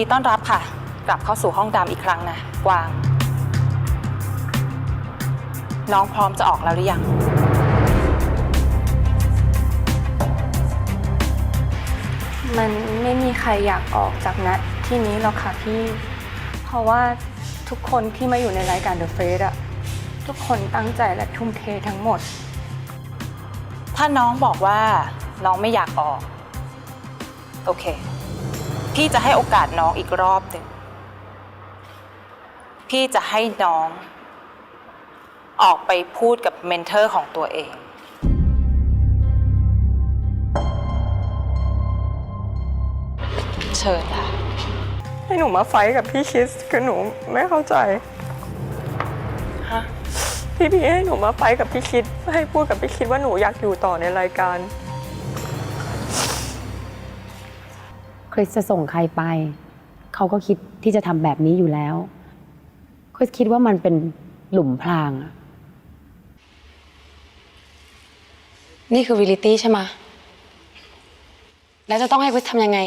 ยินดีต้อนรับค่ะ กลับเข้าสู่ห้องดำอีกครั้งนะกวาง น้องพร้อมจะออกแล้วหรือยัง มันไม่มีใครอยากออกจากนัดที่นี้หรอกค่ะพี่ เพราะว่าทุกคนที่มาอยู่ในรายการ The Face อะทุกคนตั้งใจและทุ่มเททั้งหมด ถ้าน้องบอกว่าน้องไม่อยากออก โอเค พี่จะให้โอกาสน้องอีกรอบหนึ่ง พี่จะให้น้อง ออกไปพูดกับเมนเทอร์ของตัวเอง เชิญค่ะ ให้หนูมาไฟท์กับพี่คิสคือหนูไม่เข้าใจ ฮะ พี่พี่ให้หนูมาไฟท์กับพี่คิดให้พูดกับพี่คิดว่าหนูอยากอยู่ต่อในรายการ คริสจะส่งใครไป เขาก็คิดที่จะทำแบบนี้อยู่แล้วคริสคิดว่ามันเป็นหลุมพรางอะนี่คือวิลิตี้ใช่ไหมะแล้วจะต้องให้คริสทำยังไง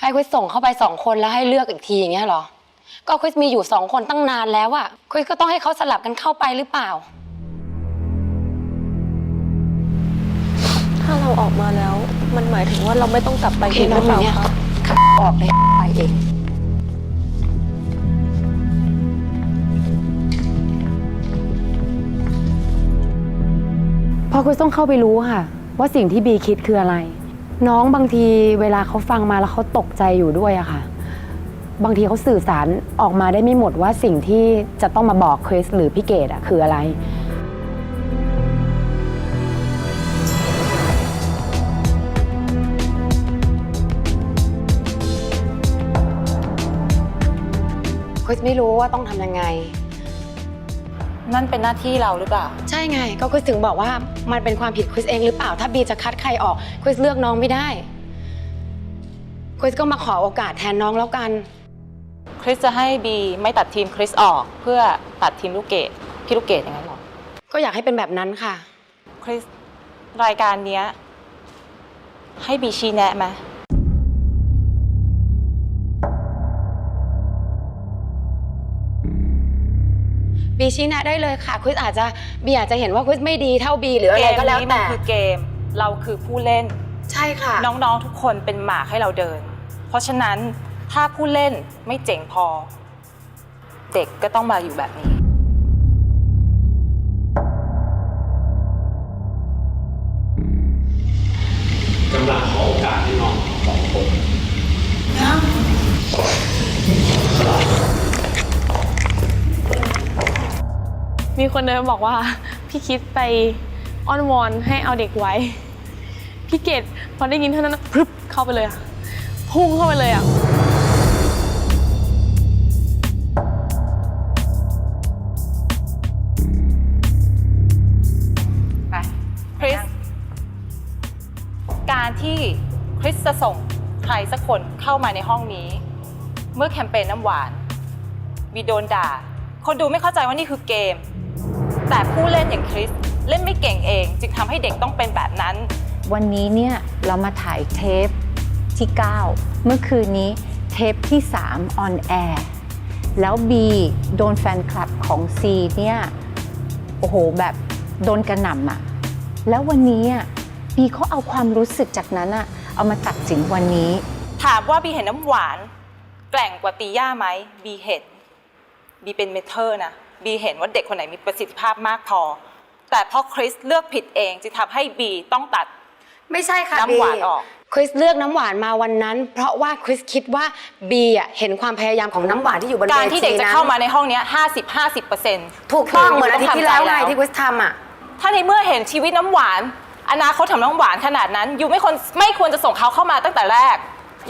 ให้คริสส่งเข้าไปสองคนแล้วให้เลือกอีกทีอย่างเงี้ยเหรอ ก็คริสมีอยู่สองคนตั้งนานแล้วอะคริสก็ต้องให้เขาสลับกันเข้าไปหรือเปล่า ถ้าเราออกมาแล้ว มันหมายถึงว่าเราไม่ต้องกลับไปโอเคอีกหรือเปล่าน้องอยู่เนี่ยคะขับ ออกเลยไปเองพราะคริสต้องเข้าไปรู้ค่ะ ว่าสิ่งที่บีคิดคืออะไร น้องบางทีเวลาเขาฟังมาแล้วเขาตกใจอยู่ด้วยอะค่ะ บางทีเขาสื่อสารออกมาได้ไม่หมดว่าสิ่งที่จะต้องมาบอกคริสหรือพี่เกดอะคืออะไร คริสไม่รู้ว่าต้องทำยังไง นั่นเป็นหน้าที่เราหรือเปล่า ใช่ไง ก็คริสถึงบอกว่ามันเป็นความผิดคริสเองหรือเปล่า ถ้าบีจะคัดใครออกคริสเลือกน้องไม่ได้คริสก็มาขอโอกาสแทนน้องแล้วกัน คริสจะให้บีไม่ตัดทีมคริสออกเพื่อตัดทีมลูกเกดพี่ลูกเกดอย่างนั้นเหรอ ก็อยากให้เป็นแบบนั้นค่ะ คริสรายการเนี้ยให้บีชี้แนะไหม บีชี้แนะได้เลยค่ะคริสอาจจะบีอาจจะเห็นว่าคริสไม่ดีเท่าบีหรืออะไรก็แล้วเกมนี้มัแต่คือเกมเราคือผู้เล่น ใช่ค่ะ น้องๆทุกคนเป็นหมากให้เราเดิน เพราะฉะนั้นถ้าผู้เล่นไม่เจ๋งพอ เด็กก็ต้องมาอยู่แบบนี้กำลัง มีคนเดินมาบอกว่า พี่คิดไปอ้อนวอนให้เอาเด็กไว้ พี่เกดพอได้ยินเท่านั้นนะพรึบเข้าไปเลยอะพุ่งเข้าไปเลยอะไปคริส การที่คริสจะส่งใครสักคนเข้ามาในห้องนี้ เมื่อแคมเปญน้ำหวาน มีโดนด่า คนดูไม่เข้าใจว่านี่คือเกม แต่ผู้เล่นอย่างคริสเล่นไม่เก่งเอง จึงทำให้เด็กต้องเป็นแบบนั้น วันนี้เนี่ยเรามาถ่ายเทปที่ 9 เมื่อคืนนี้เทปที่ 3 on air แล้ว B โดนแฟนคลับของ C เนี่ย โอ้โห แบบโดนกระหน่ำอะแล้ววันนี้อะ B เขาเอาความรู้สึกจากนั้นอะเอามาตัดสินวันนี้ ถามว่าบีเห็นน้ำหวาน แกร่งกว่าตีย่าไหมบีเห็นบีเป็นเมนเทอร์นะ บีเห็นว่าเด็กคนไหนมีประสิทธิภาพมากพอ แต่เพราะคริสเลือกผิดเองจึงทำให้บีต้องตัด ไม่ใช่ค่ะน้ำหวานออก คริสเลือกน้ำหวานมาวันนั้น เพราะว่าคริสคิดว่าบีอะเห็นความพยายามของน้ำหวานที่อยู่บนเวทีการที่เด็กจะนั้นเข้ามาในห้องเนี้ย50 50เปอร์เซ็นต์ถูกต้องเหมือนอาทิตย์ที่แล้วไงที่คริสทำอะถ้าในเมื่อเห็นชีวิตน้ำหวาน อนาคตของน้ำหวานขนาดนั้นยูไม่ควรไม่ควรจะส่งเขาเข้ามาตั้งแต่แรก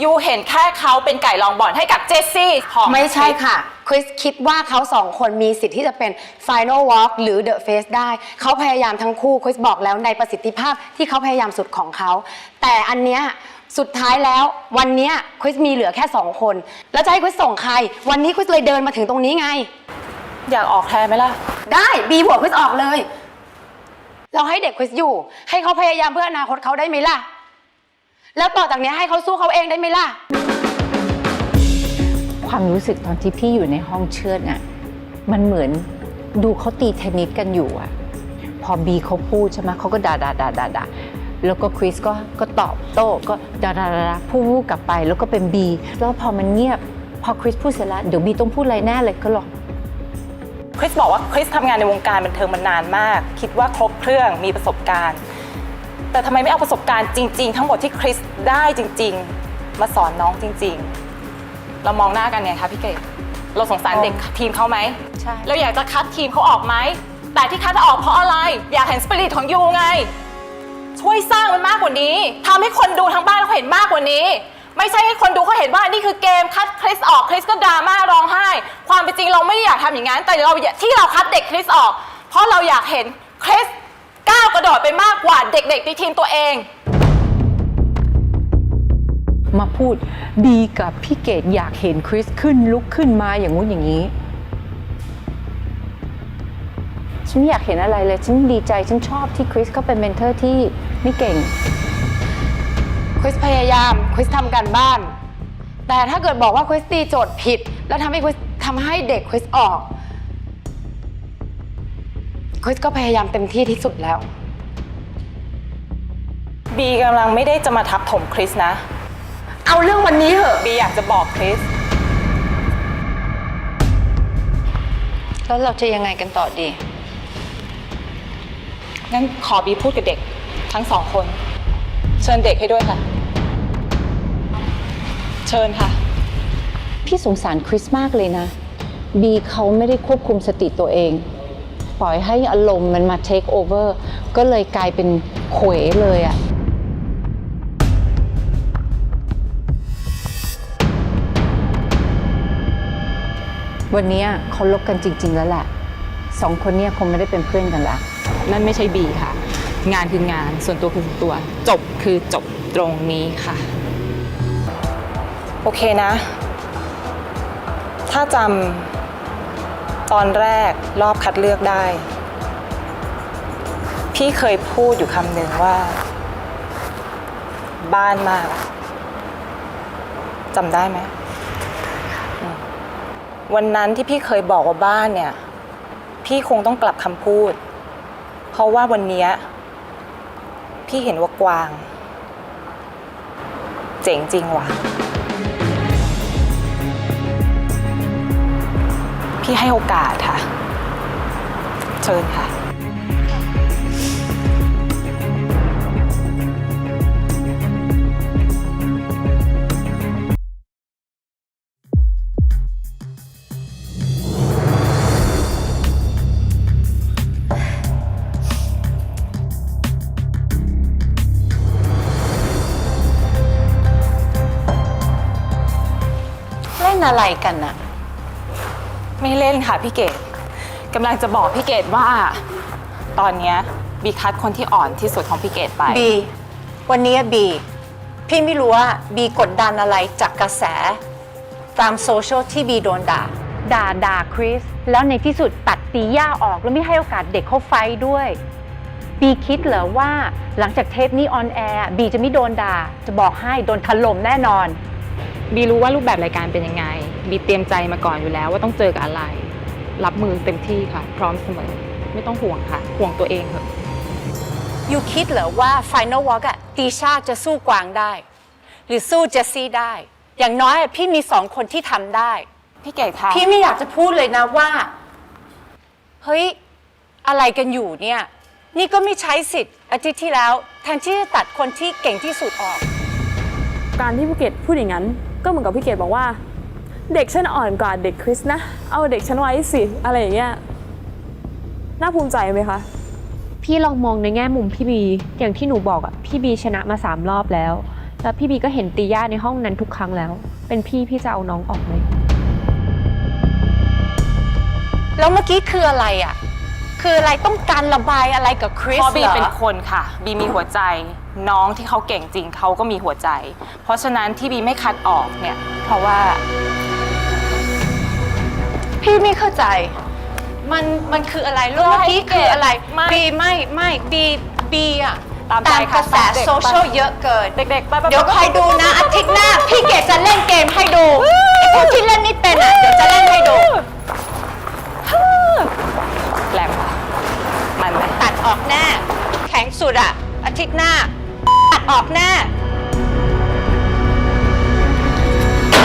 ยูเห็นแค่เขาเป็นไก่รองบ่อนให้กับเจสซี่ของไม่ใช่ค่ะ คริสคิดว่าเขาสองคนมีสิทธิ์ที่จะเป็น Final Walk หรือ The Face ได้ เขาพยายามทั้งคู่คริสบอกแล้วในประสิทธิภาพที่เขาพยายามสุดของเขา แต่อันเนี้ยสุดท้ายแล้ววันเนี้ยคริสมีเหลือแค่สองคน แล้วจะให้คริสส่งใคร วันนี้คริสเลยเดินมาถึงตรงนี้ไง อยากออกแทนไหมล่ะ ได้บีบวกคริสออกเลย เราให้เด็กคริสอยู่ ให้เขาพยายามเพื่ออนาคตเขาได้ไหมล่ะ แล้วต่อจากเนี้ยให้เขาสู้เขาเองได้ไหมล่ะ ความรู้สึกตอนที่พี่อยู่ในห้องเชือดน่ะมันเหมือนดูเขาตีเทนนิสกันอยู่อะพอบีเขาพูดใช่ไหมเขาก็ด่าด่าด่าด่าด่าแล้วก็คริสก็ก็ตอบโต้ก็ด่าด่าด่าพูดพูดกลับไปแล้วก็เป็นบีแล้วพอมันเงียบ พอคริสพูดเสร็จแล้วเดี๋ยวบีต้องพูดอะไรแน่เลยก็หรอกคริสบอกว่าคริสทำงานในวงการบันเทิงมานานมาก คิดว่าครบเครื่องมีประสบการณ์ แต่ทำไมไม่เอาประสบการณ์จริง ๆ ทั้งหมดที่คริสได้จริง ๆ มาสอนน้องจริง ๆ เรามองหน้ากันไงคะพี่เกดเราสงสารเด็กทีมเขาไหมใช่ เราอยากจะคัดทีมเขาออกไหม แต่ที่คัดออกเพราะอะไร อยากเห็นสปิริตของยูไง ช่วยสร้างมันมากกว่านี้ทำให้คนดูทั้งบ้านเขาเห็นมากกว่านี้ ไม่ใช่ให้คนดูเขาเห็นว่านี่คือเกมคัดคริสออกคริสก็ดราม่าร้องไห้ ความเป็นจริงเราไม่ได้อยากทำอย่างนั้น แต่เราอยากที่เราคัดเด็กคริสออก เพราะเราอยากเห็นคริสก้าวกระโดดไปมากกว่าเด็กๆในทีมตัวเอง มาพูด บีกับพี่เกดอยากเห็นคริสขึ้นลุกขึ้นมาอย่างงู้นอย่างนี้ ฉันไม่อยากเห็นอะไรเลย ฉันดีใจ ฉันชอบที่คริสเขาเป็นเมนเทอร์ที่ไม่เก่ง คริสพยายามคริสทำการบ้าน แต่ถ้าเกิดบอกว่าคริสตีโจทย์ผิด แล้วทำให้คริสทำให้เด็กคริสออกคริสก็พยายามเต็มที่ที่สุดแล้ว บีกำลังไม่ได้จะมาทับถมคริสนะ เอาเรื่องวันนี้เหอะบีอยากจะบอกคริส แล้วเราจะยังไงกันต่อดี งั้นขอบีพูดกับเด็กทั้งสองคน เชิญเด็กให้ด้วยค่ะ เชิญค่ะ พี่สงสารคริสมากเลยนะ บีเขาไม่ได้ควบคุมสติตัวเอง ปล่อยให้อารมณ์มันมาเทคโอเวอร์ก็เลยกลายเป็นเขวเลยอะ วันเนี้ยเขาลบกันจริง ๆ แล้วแหละสองคนเนี้ยคงไม่ได้เป็นเพื่อนกันละนั่นไม่ใช่บีค่ะ งานคืองานส่วนตัวคือส่วนตัว จบคือจบตรงนี้ค่ะ โอเคนะ ถ้าจำตอนแรกรอบคัดเลือกได้ พี่เคยพูดอยู่คำหนึ่งว่า บ้านมากอะจำได้ไหมอืม วันนั้นที่พี่เคยบอกว่าบ้านเนี่ย พี่คงต้องกลับคำพูด เพราะว่าวันเนี้ยพี่เห็นว่ากวาง เจ๋งจริงว่ะ พี่ให้โอกาสค่ะ เชิญค่ะ นอะไรกันอะไม่เล่นค่ะพี่เกดกำลังจะบอกพี่เกดว่า ตอนเนี้ยบีคัดคนที่อ่อนที่สุดของพี่เกดไป บี วันนี้บี พี่ไม่รู้ว่าบีกดดันอะไรจากกระแส ตามโซเชียลที่บีโดนด่า ด่าด่าคริส แล้วในที่สุดตัดตีย่าออกแล้วไม่ให้โอกาสเด็กเขาไฟท์ด้วย บีคิดเหรอว่าหลังจากเทปนี้ออนแอร์บีจะไม่โดนด่า จะบอกให้โดนถล่มแน่นอน บีรู้ว่ารูปแบบรายการเป็นยังไง บีเตรียมใจมาก่อนอยู่แล้วว่าต้องเจอกับอะไร รับมือเต็มที่ค่ะ พร้อมเสมอ ไม่ต้องห่วงค่ะ ห่วงตัวเองเถอะอยู่คิดเหรอว่า Final Walk อะตีชาจะสู้กวางได้ หรือสู้เจสซี่ได้ อย่างน้อยอะพี่มีสองคนที่ทำได้ พี่เกดคะพี่ไม่อยากจะพูดเลยนะว่า เฮ้ย อะไรกันอยู่เนี่ย นี่ก็ไม่ใช้สิทธิ์อาทิตย์ที่แล้วแทนที่จะตัดคนที่เก่งที่สุดออก การที่พี่เกดพูดอย่างนั้น ก็เหมือนกับพี่เกดบอกว่า เด็กฉันอ่อนกว่าเด็กคริสนะ เอาเด็กฉันไว้สิ อะไรอย่างเงี้ยน่าภูมิใจไหมคะ พี่ลองมองในแง่มุมพี่บี อย่างที่หนูบอกอะพี่บีชนะมาสามรอบแล้ว แล้วพี่บีก็เห็นตีย่าในห้องนั้นทุกครั้งแล้ว เป็นพี่พี่จะเอาน้องออกไหมแล้วเมื่อกี้คืออะไรอะคืออะไรต้องการระบายอะไรกับคริสเพราะบีเหรอเป็นคนค่ะ บีมีหัวใจ น้องที่เขาเก่งจริงเขาก็มีหัวใจ เพราะฉะนั้นที่บีไม่คัดออกเนี่ย เพราะว่า พี่ไม่เข้าใจ มันมันคืออะไรเรื่องเมื่อกี้คืออะไรไม่บีไม่ไม่บีบีอะตามใจตามกค่ะระแสตามเด็กโซเชียลเยอะเกิน เด็กๆไปไปไป เดี๋ยวคอยดูนะอาทิตย์หน้า พี่เกดจะเล่นเกมให้ดูไอ้พวกที่เล่นไม่เป็นอะเดี๋ยวจะเล่นให้ดูแหลมมันไหม ตัดออกแน่แข็งสุดอะอาทิตย์หน้า ออกหน้า